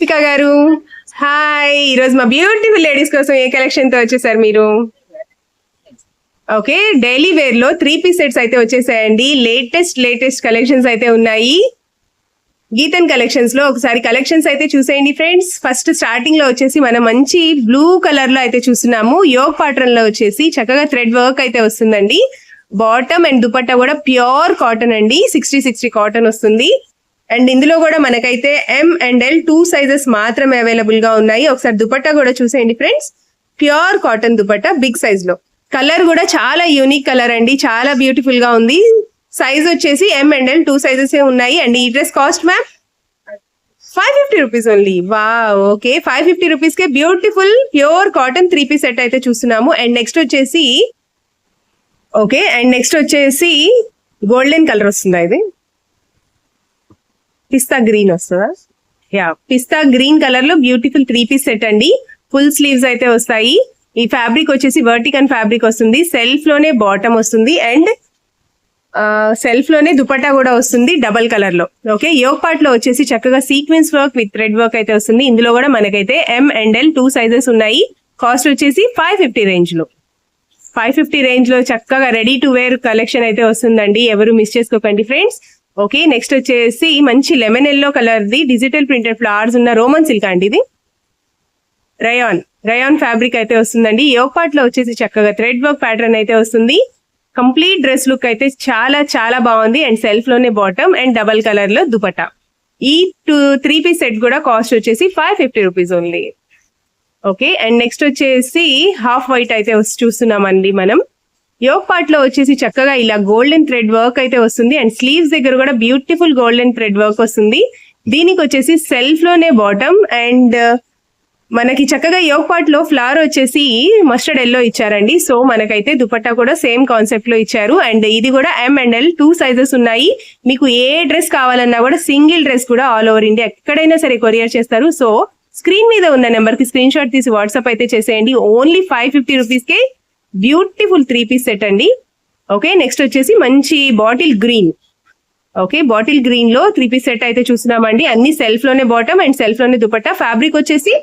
దీపిక గారు. హాయ్ ఈరోజు మా బ్యూటిఫుల్ లేడీస్ కోసం ఏ కలెక్షన్తో వచ్చేసారు మీరు? ఓకే డైలీ వేర్లో త్రీ పీస్ సెట్స్ అయితే వచ్చేసాయండి. లేటెస్ట్ లేటెస్ట్ కలెక్షన్స్ అయితే ఉన్నాయి. గీతన్ కలెక్షన్స్లో ఒకసారి కలెక్షన్స్ అయితే చూసేయండి ఫ్రెండ్స్ ఫస్ట్ స్టార్టింగ్లో వచ్చేసి మనం మంచి బ్లూ కలర్లో అయితే చూస్తున్నాము. యోగ్ పాటర్న్లో వచ్చేసి చక్కగా థ్రెడ్ వర్క్ అయితే వస్తుందండి. బాటమ్ అండ్ దుపట్టా కూడా ప్యూర్ కాటన్ అండి. సిక్స్టీ సిక్స్టీ కాటన్ వస్తుంది. అండ్ ఇందులో కూడా మనకైతే M and L two sizes మాత్రమే అవైలబుల్గా ఉన్నాయి. ఒకసారి దుపట్టా కూడా చూసేయండి friends pure cotton dupatta big సైజ్లో. కలర్ కూడా చాలా యూనిక్ కలర్ అండి. చాలా బ్యూటిఫుల్గా ఉంది. సైజ్ వచ్చేసి M and L two sizes ఉన్నాయి. అండ్ ఈ dress cost ma'am five fifty rupees only వా ఓకే ఫైవ్ ఫిఫ్టీ రూపీస్ కే beautiful pure cotton three piece set అయితే చూస్తున్నాము. అండ్ నెక్స్ట్ వచ్చేసి ఓకే అండ్ నెక్స్ట్ వచ్చేసి గోల్డెన్ కలర్ వస్తుందా ఇది? పిస్తా గ్రీన్ వస్తుందా? యా పిస్తా గ్రీన్ కలర్లో బ్యూటిఫుల్ త్రీ పీస్ సెట్ అండి. ఫుల్ స్లీవ్స్ అయితే వస్తాయి. ఈ ఫ్యాబ్రిక్ వచ్చేసి వర్టికన్ ఫ్యాబ్రిక్ వస్తుంది. సెల్ఫ్లోనే బాటమ్ వస్తుంది. అండ్ సెల్ఫ్లోనే దుపట్టా కూడా వస్తుంది డబల్ కలర్లో ఓకే యోగ్ పార్ట్లో వచ్చేసి చక్కగా sequence work with thread work అయితే వస్తుంది. ఇందులో కూడా మనకైతే M and L two sizes ఉన్నాయి. కాస్ట్ వచ్చేసి ఫైవ్ ఫిఫ్టీ రేంజ్లో. ఫైవ్ ఫిఫ్టీ రేంజ్లో చక్కగా రెడీ టు వేర్ కలెక్షన్ అయితే వస్తుందండి. ఎవరు మిస్ చేసుకోకండి ఫ్రెండ్స్ ఓకే నెక్స్ట్ వచ్చేసి మంచి లెమన్ ఎల్లో కలర్ది డిజిటల్ ప్రింటెడ్ ఫ్లవర్స్ ఉన్న రోమన్ సిల్క్ అండి ఇది. రయాన్ రయాన్ ఫ్యాబ్రిక్ అయితే వస్తుందండి. యోగ్లో వచ్చేసి చక్కగా థ్రెడ్ వర్క్ ప్యాటర్న్ అయితే వస్తుంది. కంప్లీట్ డ్రెస్ లుక్ అయితే చాలా చాలా బాగుంది. అండ్ సెల్ఫ్లోనే బాటమ్ అండ్ డబల్ కలర్లో ఈ టూ త్రీ పీస్ సెట్ కూడా కాస్ట్ వచ్చేసి five fifty rupees only okay and next వచ్చేసి హాఫ్ వైట్ అయితే చూస్తున్నామండి మనం. యోగ్ పార్ట్లో వచ్చేసి చక్కగా ఇలా గోల్డెన్ థ్రెడ్ వర్క్ అయితే వస్తుంది. అండ్ స్లీవ్స్ దగ్గర కూడా బ్యూటిఫుల్ గోల్డెన్ థ్రెడ్ వర్క్ వస్తుంది. దీనికి వచ్చేసి సెల్ఫ్లోనే బాటమ్. అండ్ uh, మనకి చక్కగా యోగ్ పార్ట్లో ఫ్లవర్ వచ్చేసి మస్టర్డ్ ఎల్లో ఇచ్చారండి. సో మనకైతే దుపట్టా కూడా సేమ్ కాన్సెప్ట్లో ఇచ్చారు. అండ్ ఇది కూడా M and L two sizes ఉన్నాయి. మీకు ఏ డ్రెస్ కావాలన్నా కూడా సింగిల్ డ్రెస్ కూడా ఆల్ ఓవర్ ఇండియా ఎక్కడైనా సరే కొరియర్ చేస్తారు. సో స్క్రీన్ మీద ఉన్న నెంబర్కి స్క్రీన్ షాట్ తీసి వాట్సాప్ అయితే చేసేయండి. ఓన్లీ ఫైవ్ ఫిఫ్టీ రూపీస్ కే బ్యూటిఫుల్ త్రీ పీస్ సెట్ అండి. ఓకే నెక్స్ట్ వచ్చేసి మంచి బాటిల్ గ్రీన్ ఓకే బాటిల్ గ్రీన్లో త్రీ పీస్ సెట్ అయితే చూస్తున్నామండి. అన్ని సెల్ఫ్లోనే బాటమ్ అండ్ సెల్ఫ్లోనే దుపట్టా. ఫ్యాబ్రిక్ వచ్చేసి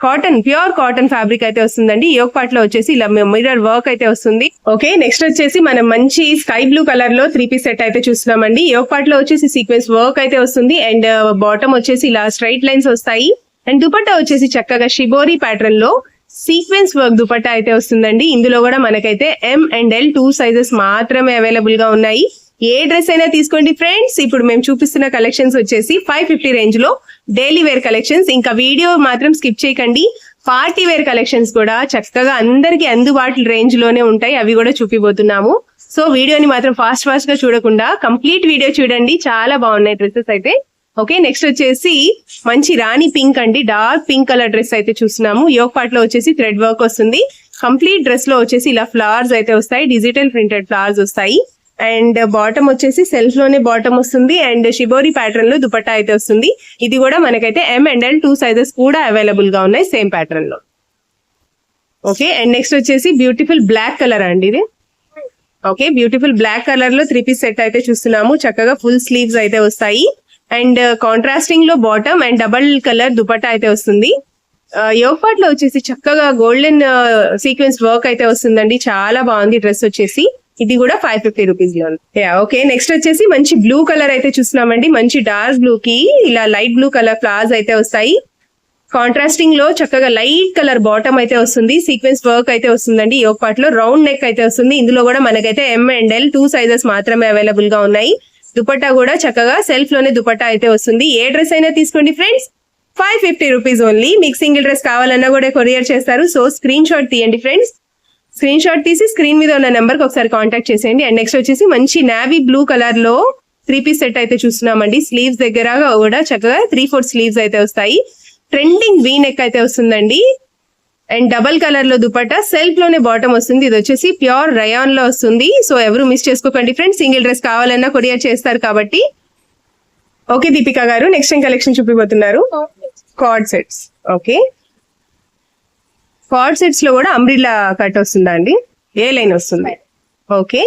కాటన్ ప్యూర్ కాటన్ ఫ్యాబ్రిక్ అయితే వస్తుందండి. యోగ్ పార్ట్లో వచ్చేసి ఇలా మిర్రర్ వర్క్ అయితే వస్తుంది. ఓకే నెక్స్ట్ వచ్చేసి మనం మంచి స్కై బ్లూ కలర్లో త్రీ పీస్ సెట్ అయితే చూస్తున్నామండి. యోగ్ పార్ట్లో వచ్చేసి సీక్వెన్స్ వర్క్ అయితే వస్తుంది. అండ్ బాటమ్ uh, వచ్చేసి ఇలా స్ట్రైట్ లైన్స్ వస్తాయి. అండ్ దుపట్టా వచ్చేసి చక్కగా షిబోరీ ప్యాటర్న్లో సీక్వెన్స్ వర్క్ దుపట్టా అయితే వస్తుందండి. ఇందులో కూడా మనకైతే M and L two sizes మాత్రమే అవైలబుల్గా ఉన్నాయి. ఏ డ్రెస్ అయినా తీసుకోండి ఫ్రెండ్స్. ఇప్పుడు మేము చూపిస్తున్న కలెక్షన్స్ వచ్చేసి ఫైవ్ ఫిఫ్టీ రేంజ్లో డైలీ వేర్ కలెక్షన్స్ ఇంకా వీడియో మాత్రం స్కిప్ చేయకండి. పార్టీ వేర్ కలెక్షన్స్ కూడా చక్కగా అందరికి అందుబాటు రేంజ్లోనే ఉంటాయి. అవి కూడా చూపిపోతున్నాము సో వీడియోని మాత్రం ఫాస్ట్ ఫాస్ట్గా చూడకుండా కంప్లీట్ వీడియో చూడండి. చాలా బాగున్నాయి డ్రెస్సెస్ అయితే. ఓకే నెక్స్ట్ వచ్చేసి మంచి రాణి పింక్ అండి. డార్క్ పింక్ కలర్ డ్రెస్ అయితే చూస్తున్నాము. యోగ్ పార్ట్లో వచ్చేసి థ్రెడ్ వర్క్ వస్తుంది. కంప్లీట్ డ్రెస్లో వచ్చేసి ఇలా ఫ్లవర్స్ అయితే వస్తాయి. డిజిటల్ ప్రింటెడ్ ఫ్లవర్స్ వస్తాయి. అండ్ బాటమ్ వచ్చేసి సెల్ఫ్లోనే బాటమ్ వస్తుంది. అండ్ షిబోరి ప్యాటర్న్లో దుపట్టా అయితే వస్తుంది. ఇది కూడా మనకైతే M and L two sizes కూడా అవైలబుల్గా ఉన్నాయి సేమ్ ప్యాటర్న్లో. ఓకే అండ్ నెక్స్ట్ వచ్చేసి బ్యూటిఫుల్ బ్లాక్ కలర్ అండి ఇది. ఓకే బ్యూటిఫుల్ బ్లాక్ కలర్లో త్రీ పీస్ సెట్ అయితే చూస్తున్నాము. చక్కగా ఫుల్ స్లీవ్స్ అయితే వస్తాయి. And uh, కాంట్రాస్టింగ్లో bottom and double colour dupatta అయితే వస్తుంది. Uh, యోగ్లో వచ్చేసి చక్కగా గోల్డెన్ సీక్వెన్స్ వర్క్ అయితే వస్తుందండి. చాలా బాగుంది డ్రెస్ వచ్చేసి. ఇది కూడా ఫైవ్ ఫిఫ్టీ రూపీస్లో ఓకే నెక్స్ట్ వచ్చేసి మంచి బ్లూ కలర్ అయితే చూస్తున్నామండి. మంచి డార్క్ బ్లూ కి ఇలా లైట్ బ్లూ కలర్ ఫ్లవర్స్ అయితే వస్తాయి. కాంట్రాస్టింగ్లో చక్కగా లైట్ కలర్ బాటమ్ అయితే వస్తుంది. సీక్వెన్స్ వర్క్ అయితే వస్తుందండి. యోగ్లో రౌండ్ నెక్ అయితే వస్తుంది. ఇందులో కూడా మనకైతే M and L two sizes మాత్రమే అవైలబుల్గా ఉన్నాయి. దుపట్టా కూడా చక్కగా సెల్ఫ్లోనే దుపట్టా అయితే వస్తుంది. ఏ డ్రెస్ అయినా తీసుకోండి friends five fifty rupees only మీకు సింగిల్ డ్రెస్ కావాలన్నా కూడా కొరియర్ చేస్తారు. సో స్క్రీన్ షాట్ తీయండి ఫ్రెండ్స్ స్క్రీన్ షాట్ తీసి స్క్రీన్ మీద ఉన్న నెంబర్కి ఒకసారి కాంటాక్ట్ చేసేయండి. అండ్ నెక్స్ట్ వచ్చేసి మంచి నావీ బ్లూ కలర్లో త్రీ పీస్ సెట్ అయితే చూస్తున్నామండి. స్లీవ్స్ దగ్గర కూడా చక్కగా త్రీ ఫోర్ స్లీవ్స్ అయితే వస్తాయి. ట్రెండింగ్ వీ నెక్ అయితే వస్తుందండి. అండ్ డబల్ కలర్లో దుపట్టా సెల్ఫ్లోనే బాటమ్ వస్తుంది. ఇది వచ్చేసి ప్యూర్ రయాన్లో వస్తుంది. సో ఎవరు మిస్ చేసుకోకండి ఫ్రెండ్స్. సింగిల్ డ్రెస్ కావాలన్నా కొరియర్ చేస్తారు కాబట్టి. ఓకే దీపిక గారు next time collection చూపిపోతున్నారు. Cord sets okay. Card సెట్స్లో కూడా అంబ్రిల్లా కట్ వస్తుందా అండి? ఏ లైన్ వస్తుంది? ఓకే.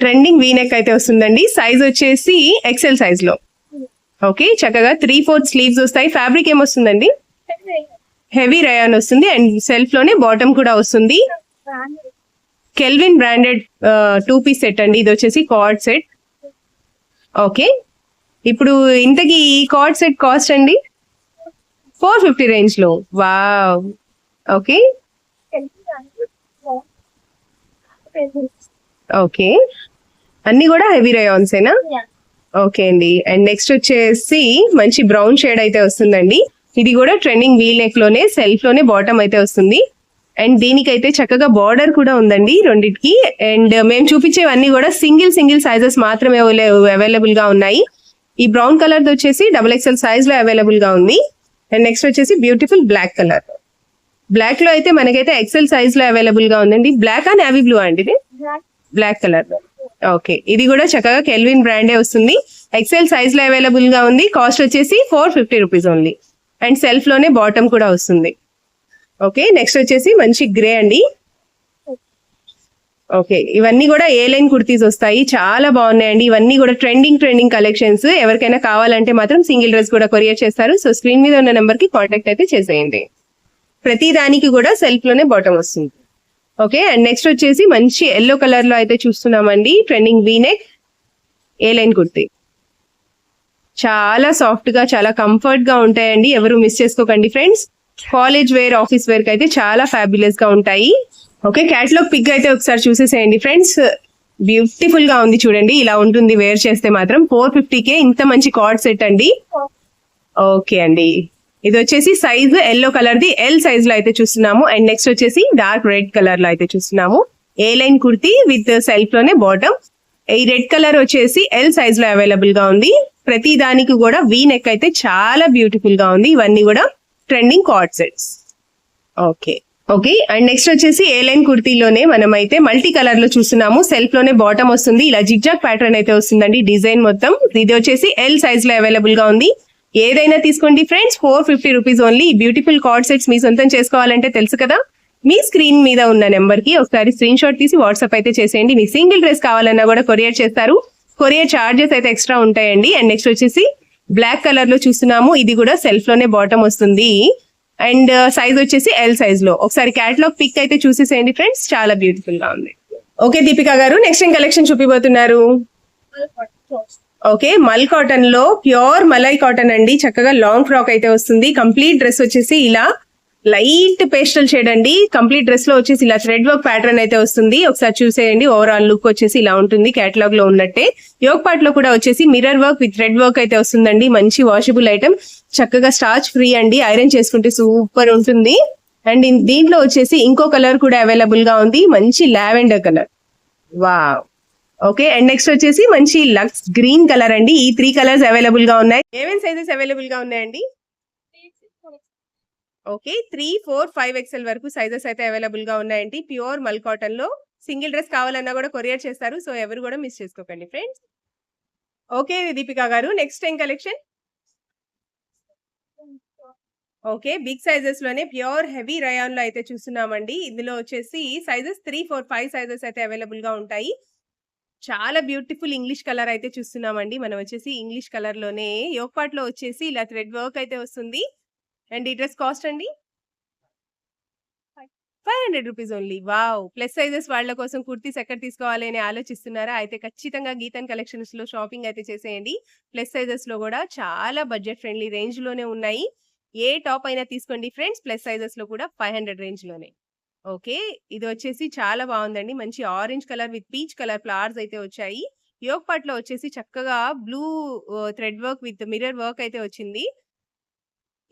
ట్రెండింగ్ వీనెక్ అయితే వస్తుందండి. సైజ్ వచ్చేసి ఎక్సెల్ సైజ్లో. ఓకే చక్కగా త్రీ ఫోర్త్ స్లీవ్స్ వస్తాయి. ఫ్యాబ్రిక్ ఏమొస్తుందండి హెవీ రయాన్ వస్తుంది అండ్ సెల్ఫ్లోనే బాటమ్ కూడా వస్తుంది. Kelvin branded two piece set అండి. ఇది వచ్చేసి కార్డ్ సెట్. ఓకే. ఇప్పుడు ఇంతకీ ఈ కార్డ్ సెట్ కాస్ట్ అండి? ఫోర్ ఫిఫ్టీ రేంజ్లో. వావ్. ఓకే. ఓకే. అన్ని కూడా హెవీ రయాన్సేనా? ఓకే అండి. అండ్ నెక్స్ట్ వచ్చేసి మంచి బ్రౌన్ షేడ్ అయితే వస్తుందండి. ఇది కూడా ట్రెండింగ్ వీల్ నెక్లోనే సెల్ఫ్లోనే బాటమ్ అయితే వస్తుంది. అండ్ దీనికైతే చక్కగా బార్డర్ కూడా ఉందండి రెండిటికి. అండ్ మేము చూపించేవన్నీ కూడా సింగిల్ సింగిల్ సైజెస్ మాత్రమే అవైలబుల్గా ఉన్నాయి. ఈ బ్రౌన్ కలర్ వచ్చేసి డబుల్ ఎక్స్ఎల్ సైజ్లో అవైలబుల్గా ఉంది. అండ్ నెక్స్ట్ వచ్చేసి బ్యూటిఫుల్ బ్లాక్ కలర్ బ్లాక్లో అయితే మనకైతే ఎక్సెల్ సైజ్లో అవైలబుల్గా ఉందండి. బ్లాక్ అండ్ నావీ బ్లూ అండి ఇది? బ్లాక్ కలర్ ఓకే ఇది కూడా చక్కగా కెల్విన్ బ్రాండే వస్తుంది. ఎక్సెల్ సైజ్లో అవైలబుల్గా ఉంది. కాస్ట్ వచ్చేసి four fifty rupees only and సెల్ఫ్లోనే bottom కూడా వస్తుంది. ఓకే నెక్స్ట్ వచ్చేసి మంచి గ్రే అండి. ఓకే ఇవన్నీ కూడా ఏ లైన్ కుర్తీస్ వస్తాయి? చాలా బాగున్నాయండి. ఇవన్నీ కూడా ట్రెండింగ్ ట్రెండింగ్ కలెక్షన్స్. ఎవరికైనా కావాలంటే మాత్రం సింగిల్ డ్రెస్ కూడా కొరియర్ చేస్తారు. సో స్క్రీన్ మీద ఉన్న నెంబర్కి కాంటాక్ట్ అయితే చేసేయండి. ప్రతి దానికి కూడా సెల్ఫ్లోనే బాటమ్ వస్తుంది. ఓకే అండ్ నెక్స్ట్ వచ్చేసి మంచి ఎల్లో కలర్లో అయితే చూస్తున్నామండి. Trending V neck A line kurti? చాలా సాఫ్ట్గా చాలా కంఫర్ట్గా ఉంటాయండి. ఎవరు మిస్ చేసుకోకండి ఫ్రెండ్స్ కాలేజ్ వేర్ ఆఫీస్ వేర్కి అయితే చాలా ఫ్యాబులస్గా ఉంటాయి. ఓకే క్యాటలాగ్ పిక్ అయితే ఒకసారి చూసేసేయండి ఫ్రెండ్స్ బ్యూటిఫుల్గా ఉంది చూడండి. ఇలా ఉంటుంది వేర్ చేస్తే మాత్రం ఫోర్ ఫిఫ్టీకే ఇంత మంచి కార్డ్ సెట్ అండి. ఓకే అండి. ఇది వచ్చేసి size yellow colour the L సైజ్లో అయితే చూస్తున్నాము. అండ్ నెక్స్ట్ వచ్చేసి డార్క్ రెడ్ కలర్లో అయితే చూస్తున్నాము. ఏ లైన్ కుర్తి విత్ సెల్ఫ్లోనే బాటమ్ ఈ రెడ్ కలర్ వచ్చేసి ఎల్ సైజ్లో అవైలబుల్గా ఉంది. ప్రతి దానికి కూడా వీ నెక్ అయితే చాలా బ్యూటిఫుల్గా ఉంది. ఇవన్నీ కూడా trending card sets okay okay and next వచ్చేసి ఏ లైన్ కుర్తీలోనే మనం అయితే మల్టీ కలర్లో చూస్తున్నాము. సెల్ఫ్లోనే బాటమ్ వస్తుంది. ఇలా జిగ్జాగ్ ప్యాటర్న్ అయితే వస్తుందండి. డిజైన్ మొత్తం. ఇది వచ్చేసి ఎల్ సైజ్లో అవైలబుల్గా ఉంది. ఏదైనా తీసుకోండి friends four fifty rupees only beautiful card sets మీ సొంతం చేసుకోవాలంటే తెలుసు కదా? మీ స్క్రీన్ మీద ఉన్న నెంబర్కి ఒకసారి స్క్రీన్ షాట్ తీసి వాట్సాప్ అయితే చేసేయండి. మీ సింగిల్ డ్రెస్ కావాలన్నా కూడా కొరియర్ చేస్తారు. కొరియర్ చార్జెస్ అయితే ఎక్స్ట్రా ఉంటాయండి. అండ్ నెక్స్ట్ వచ్చేసి బ్లాక్ కలర్లో చూస్తున్నాము. ఇది కూడా సెల్ఫ్లోనే బాటమ్ వస్తుంది. అండ్ సైజ్ uh, వచ్చేసి ఎల్ సైజ్లో. ఒకసారి క్యాటలాగ్ పిక్ అయితే చూసేసేయండి ఫ్రెండ్స్ చాలా బ్యూటిఫుల్గా ఉంది. ఓకే దీపిక గారు నెక్స్ట్ ఏం కలెక్షన్ చూపిపోతున్నారు ఓకే మల్ కాటన్లో ప్యూర్ మలై కాటన్ అండి. చక్కగా లాంగ్ ఫ్రాక్ అయితే వస్తుంది. కంప్లీట్ డ్రెస్ వచ్చేసి ఇలా లైట్ పేస్టల్ షేడ్ అండి. కంప్లీట్ డ్రెస్లో వచ్చేసి ఇలా థ్రెడ్ వర్క్ ప్యాటర్న్ అయితే వస్తుంది. ఒకసారి చూసేయండి. ఓవరాల్ లుక్ వచ్చేసి ఇలా ఉంటుంది. కేటలాగ్లో ఉన్నట్టే. యోగ్ పార్ట్లో కూడా వచ్చేసి mirror work with thread work అయితే వస్తుందండి. మంచి వాషబుల్ ఐటమ్ చక్కగా స్టార్చ్ ఫ్రీ అండి. ఐరన్ చేసుకుంటే సూపర్ ఉంటుంది. అండ్ దీంట్లో వచ్చేసి ఇంకో కలర్ కూడా అవైలబుల్గా ఉంది. మంచి lavender colour wow okay and next వచ్చేసి మంచి లక్స్ గ్రీన్ కలర్ అండి. ఈ త్రీ కలర్స్ అవైలబుల్గా ఉన్నాయి. ఏమేమి సైజెస్ అవైలబుల్గా ఉన్నాయండి? Okay. Three four five XL వరకు సైజెస్ అయితే అవైలబుల్గా ఉన్నాయండి. ప్యూర్ మల్ కాటన్లో సింగిల్ డ్రెస్ కావాలన్నా కూడా కొరియర్ చేస్తారు. సో ఎవరు కూడా మిస్ చేసుకోకండి ఫ్రెండ్స్. ఓకే దీపికా గారు. నెక్స్ట్ ఏం కలెక్షన్? ఓకే. బిగ్ సైజెస్లోనే ప్యూర్ హెవీ రయాన్లో అయితే చూస్తున్నామండి. ఇందులో వచ్చేసి sizes three four five sizes అయితే అవైలబుల్గా ఉంటాయి. చాలా బ్యూటిఫుల్ ఇంగ్లీష్ కలర్ అయితే చూస్తున్నామండి. మనం వచ్చేసి ఇంగ్లీష్ కలర్లోనే యోక్పాట్లో వచ్చేసి ఇలా థ్రెడ్ వర్క్ అయితే వస్తుంది. అండ్ ఈ డ్రెస్ కాస్ట్ అండి? Five hundred rupees only. Wow! Plus sizes వాళ్ళ కోసం కుర్తీస్ ఎక్కడ తీసుకోవాలి అని ఆలోచిస్తున్నారా? అయితే ఖచ్చితంగా గీతన్ కలెక్షన్స్లో షాపింగ్ అయితే చేసేయండి. ప్లస్ సైజెస్లో కూడా చాలా బడ్జెట్ ఫ్రెండ్లీ రేంజ్లోనే ఉన్నాయి. ఏ టాప్ అయినా తీసుకోండి ఫ్రెండ్స్. ప్లస్ సైజెస్లో కూడా ఫైవ్ హండ్రెడ్ రేంజ్లోనే ఓకే? ఇది వచ్చేసి చాలా బాగుందండి. మంచి orange colour with peach colour flowers అయితే వచ్చాయి. యోగ్ పార్ట్లో వచ్చేసి చక్కగా blue thread work with mirror work అయితే వచ్చింది.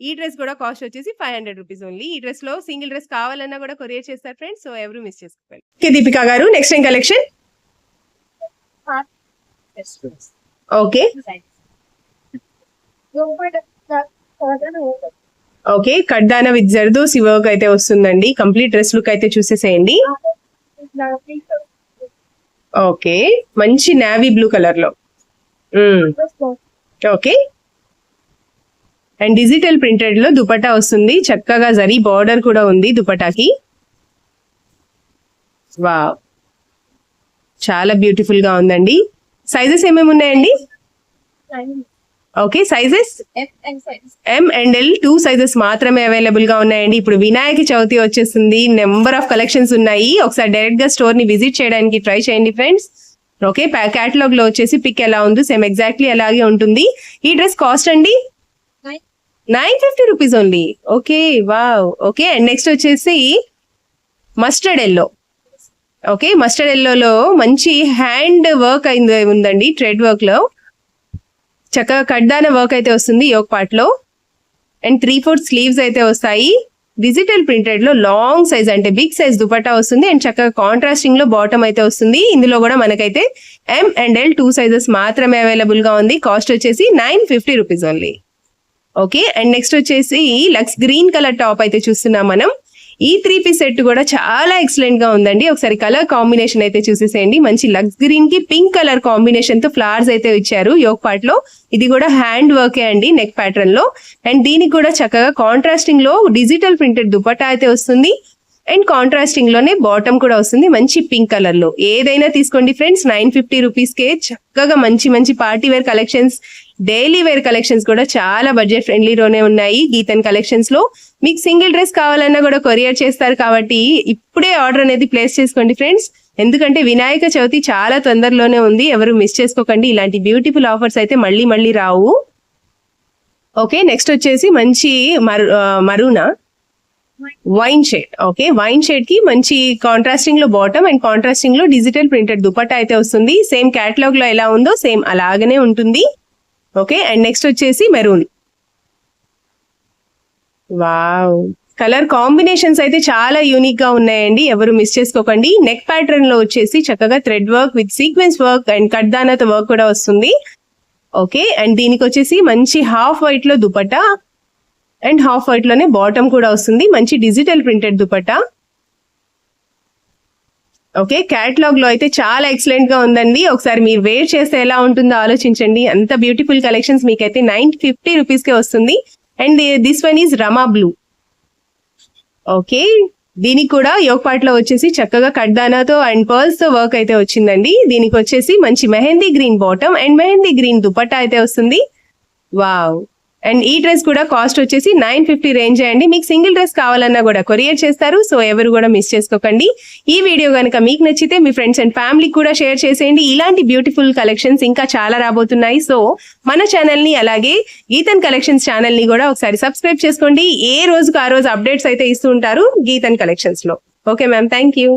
ఈ డ్రెస్ కూడా కాస్ట్ వచ్చేసి ఫైవ్ హండ్రెడ్ రూపీస్ ఓన్లీ. ఈ డ్రెస్లో సింగిల్ డ్రెస్ కావాలన్నా కూడా కొరియర్ చేస్తారు ఫ్రెండ్స్. సో ఎవరు మిస్ చేసుకోవాలి ఓకే దీపిక గారు నెక్స్ట్ ఏం కలెక్షన్? ఓకే. ఓకే కడ్డాన విత్ జర్దోసి వర్క్ అయితే వస్తుందండి. కంప్లీట్ డ్రెస్ లుక్ అయితే చూసేసేయండి. ఓకే మంచి నావీ బ్లూ కలర్లో ఓకే. అండ్ డిజిటల్ ప్రింటెడ్లో దుపట్టా వస్తుంది. చక్కగా జరీ బార్డర్ కూడా ఉంది దుపటాకి వా చాలా బ్యూటిఫుల్గా ఉందండి. సైజెస్ ఏమేమి ఉన్నాయండి? Okay sizes M and L two sizes మాత్రమే అవైలబుల్గా ఉన్నాయండి. ఇప్పుడు వినాయక చవితి వచ్చేస్తుంది నెంబర్ ఆఫ్ కలెక్షన్స్ ఉన్నాయి. ఒకసారి డైరెక్ట్గా స్టోర్ని విజిట్ చేయడానికి ట్రై చేయండి ఫ్రెండ్స్ ఓకే క్యాటలాగ్లో వచ్చేసి పిక్ ఎలా ఉంది సేమ్ ఎగ్జాక్ట్లీ అలాగే ఉంటుంది. ఈ డ్రెస్ కాస్ట్ అండి? Nine fifty rupees only. Okay wow. Okay and next వచ్చేసి మస్టర్డ్ ఎల్లో. ఓకే మస్టర్డ్ ఎల్లోలో మంచి హ్యాండ్ వర్క్ అయింది ఉందండి ట్రెడ్ వర్క్లో. చక్కగా కడ్దాన వర్క్ అయితే వస్తుంది యోగ్ పార్ట్లో. అండ్ త్రీ ఫోర్త్ స్లీవ్స్ అయితే వస్తాయి. డిజిటల్ ప్రింటెడ్లో లాంగ్ సైజ్ అంటే బిగ్ సైజ్ దుపట్టా వస్తుంది. అండ్ చక్కగా కాంట్రాస్టింగ్లో బాటమ్ అయితే వస్తుంది. ఇందులో కూడా మనకైతే M and L two sizes మాత్రమే అవైలబుల్గా ఉంది. కాస్ట్ వచ్చేసి nine fifty rupees only. Okay and next వచ్చేసి లక్స్ గ్రీన్ కలర్ టాప్ అయితే చూస్తున్నాం మనం. ఈ త్రీ పీస్ సెట్ కూడా చాలా ఎక్సలెంట్గా ఉందండి. ఒకసారి కలర్ కాంబినేషన్ అయితే చూసేసేయండి. మంచి లక్స్ గ్రీన్కి పింక్ కలర్ కాంబినేషన్తో ఫ్లవర్స్ అయితే ఇచ్చారు యోగ్ పార్ట్లో ఇది కూడా హ్యాండ్ వర్కే అండి నెక్ ప్యాటర్న్లో. అండ్ దీనికి కూడా చక్కగా కాంట్రాస్టింగ్లో డిజిటల్ ప్రింటెడ్ దుపట్టా అయితే వస్తుంది. అండ్ కాంట్రాస్టింగ్లోనే బాటమ్ కూడా వస్తుంది. మంచి పింక్ కలర్లో. ఏదైనా తీసుకోండి ఫ్రెండ్స్ నైన్ ఫిఫ్టీ రూపీస్ కే చక్కగా మంచి మంచి party wear collections daily wear collections కూడా చాలా బడ్జెట్ ఫ్రెండ్లీలోనే ఉన్నాయి. గీతన్ కలెక్షన్స్లో. మీకు సింగిల్ డ్రెస్ కావాలన్నా కూడా కొరియర్ చేస్తారు కాబట్టి ఇప్పుడే ఆర్డర్ అనేది ప్లేస్ చేసుకోండి ఫ్రెండ్స్ ఎందుకంటే వినాయక చవితి చాలా తొందరలోనే ఉంది. ఎవరు మిస్ చేసుకోకండి. ఇలాంటి బ్యూటిఫుల్ ఆఫర్స్ అయితే మళ్ళీ మళ్ళీ రావు. ఓకే నెక్స్ట్ వచ్చేసి మంచి మరు ఆ, మరూనా. వైన్ షేడ్ ఓకే వైన్ షేడ్కి మంచి కాంట్రాస్టింగ్లో బాటమ్ అండ్ కాంట్రాస్టింగ్లో డిజిటల్ ప్రింటెడ్ దుపట్టా అయితే వస్తుంది సేమ్ క్యాటలాగ్లో ఎలా ఉందో సేమ్ అలాగనే ఉంటుంది ఓకే అండ్ నెక్స్ట్ వచ్చేసి మెరూన్ వావ్ కలర్ కాంబినేషన్స్ అయితే చాలా యూనిక్గా ఉన్నాయండి ఎవరు మిస్ చేసుకోకండి. నెక్ ప్యాటర్న్లో వచ్చేసి చక్కగా thread work with sequence work and కడ్దానత work కూడా వస్తుంది. ఓకే అండ్ దీనికి వచ్చేసి మంచి హాఫ్ వైట్లో దుపట్టా. అండ్ హాఫ్ వైట్లోనే బాటమ్ కూడా వస్తుంది. మంచి డిజిటల్ ప్రింటెడ్ దుపట్టా. ఓకే క్యాటలాగ్లో అయితే చాలా ఎక్సలెంట్గా ఉందండి. ఒకసారి మీరు వేర్ చేస్తే ఎలా ఉంటుందో ఆలోచించండి. అంత బ్యూటిఫుల్ కలెక్షన్స్ మీకైతే నైన్ ఫిఫ్టీ రూపీస్ కే వస్తుంది. And this one is Rama blue okay దీనికి కూడా యోగ్లో వచ్చేసి చక్కగా కడ్దానాతో అండ్ పర్ల్స్తో వర్క్ అయితే వచ్చిందండి. దీనికి వచ్చేసి మంచి mehndi green bottom and mehndi green dupatta అయితే వస్తుంది. వావ్. అండ్ ఈ డ్రెస్ కూడా కాస్ట్ వచ్చేసి నైన్ ఫిఫ్టీ రేంజ్ అండి. మీకు సింగిల్ డ్రెస్ కావాలన్నా కూడా కొరియర్ చేస్తారు. సో ఎవరు కూడా మిస్ చేసుకోకండి. ఈ వీడియో కనుక మీకు నచ్చితే మీ ఫ్రెండ్స్ అండ్ ఫ్యామిలీకి కూడా షేర్ చేసేయండి. ఇలాంటి బ్యూటిఫుల్ కలెక్షన్స్ ఇంకా చాలా రాబోతున్నాయి. సో మన ఛానల్ని అలాగే గీతన్ కలెక్షన్స్ ఛానల్ని కూడా ఒకసారి సబ్స్క్రైబ్ చేసుకోండి. ఏ రోజుకు ఆ రోజు అప్డేట్స్ అయితే ఇస్తూ ఉంటారు గీతన్ కలెక్షన్స్లో ఓకే మ్యామ్ థ్యాంక్ యూ